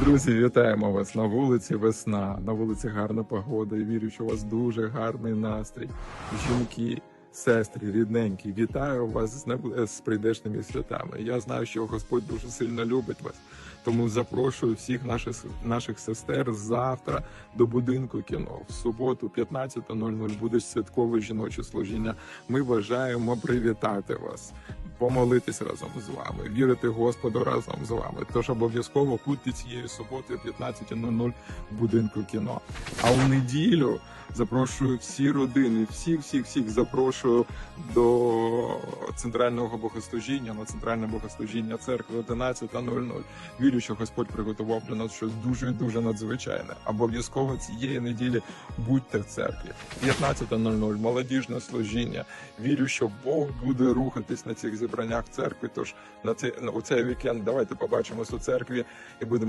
Друзі, вітаємо вас на вулиці Весна. На вулиці гарна погода. І вірю, що у вас дуже гарний настрій. Жінки, сестри, рідненькі, вітаю вас з, прийдешніми святами. Я знаю, що Господь дуже сильно любить вас. Тому запрошую всіх наших наших сестер завтра до будинку кіно. В суботу, 15.00 буде святкове жіноче служіння. Ми бажаємо привітати вас, помолитись разом з вами, вірити Господу разом з вами. Тож обов'язково будьте цієї суботи о 15.00 в будинку кіно. А у неділю запрошую всі родини, всіх, всіх, всіх запрошую до центрального богослужіння на центральне богослужіння церкви 11.00. Вірю, що Господь приготував для нас щось дуже дуже надзвичайне. Обов'язково цієї неділі будьте в церкві. 15.00 молодіжне служіння. Вірю, що Бог буде рухатись на цих зібраннях церкви. Тож на цей у цей вікенд давайте побачимось у церкві і будемо.